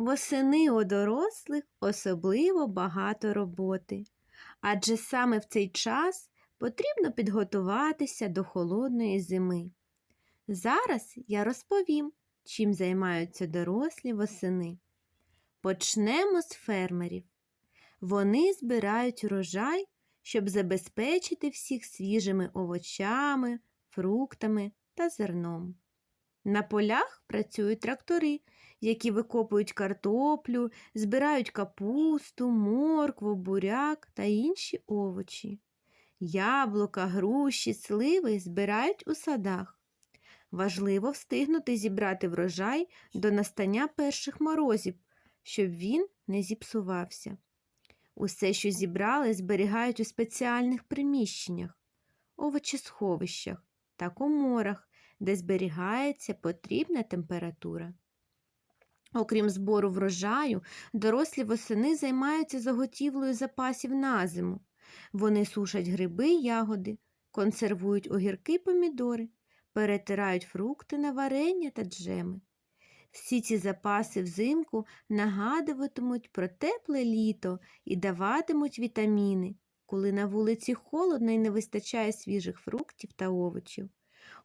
Восени у дорослих особливо багато роботи, адже саме в цей час потрібно підготуватися до холодної зими. Зараз я розповім, чим займаються дорослі восени. Почнемо з фермерів. Вони збирають урожай, щоб забезпечити всіх свіжими овочами, фруктами та зерном. На полях працюють трактори, які викопують картоплю, збирають капусту, моркву, буряк та інші овочі. Яблука, груші, сливи збирають у садах. Важливо встигнути зібрати врожай до настання перших морозів, щоб він не зіпсувався. Усе, що зібрали, зберігають у спеціальних приміщеннях, овочесховищах та коморах, де зберігається потрібна температура. Окрім збору врожаю, дорослі восени займаються заготівлею запасів на зиму. Вони сушать гриби й ягоди, консервують огірки й помідори, перетирають фрукти на варення та джеми. Всі ці запаси взимку нагадуватимуть про тепле літо і даватимуть вітаміни, коли на вулиці холодно і не вистачає свіжих фруктів та овочів.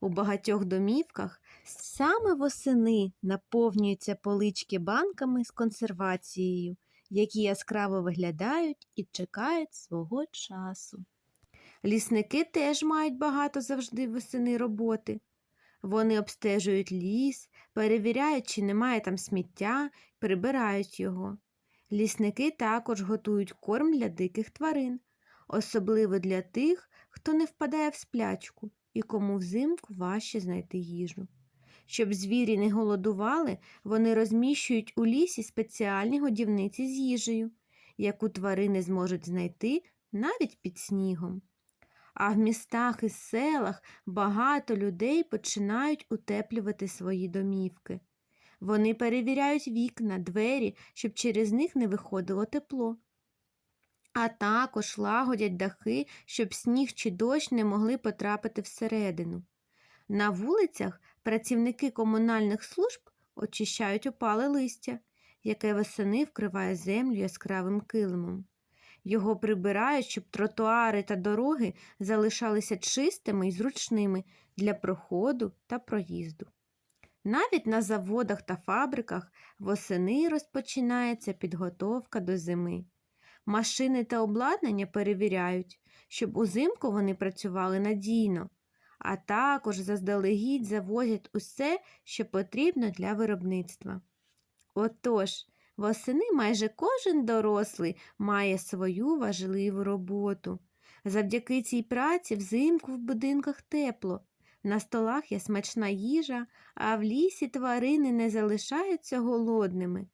У багатьох домівках саме восени наповнюються полички банками з консервацією, які яскраво виглядають і чекають свого часу. Лісники теж мають багато завжди восени роботи. Вони обстежують ліс, перевіряють, чи немає там сміття, прибирають його. Лісники також готують корм для диких тварин, особливо для тих, хто не впадає в сплячку і кому взимку важче знайти їжу. Щоб звірі не голодували, вони розміщують у лісі спеціальні годівниці з їжею, яку тварини зможуть знайти навіть під снігом. А в містах і селах багато людей починають утеплювати свої домівки. Вони перевіряють вікна, двері, щоб через них не виходило тепло. А також лагодять дахи, щоб сніг чи дощ не могли потрапити всередину. На вулицях працівники комунальних служб очищають опале листя, яке восени вкриває землю яскравим килимом. Його прибирають, щоб тротуари та дороги залишалися чистими і зручними для проходу та проїзду. Навіть на заводах та фабриках восени розпочинається підготовка до зими. Машини та обладнання перевіряють, щоб узимку вони працювали надійно, а також заздалегідь завозять усе, що потрібно для виробництва. Отож, восени майже кожен дорослий має свою важливу роботу. Завдяки цій праці взимку в будинках тепло, на столах є смачна їжа, а в лісі тварини не залишаються голодними.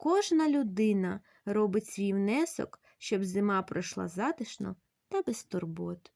Кожна людина робить свій внесок, щоб зима пройшла затишно та без турбот.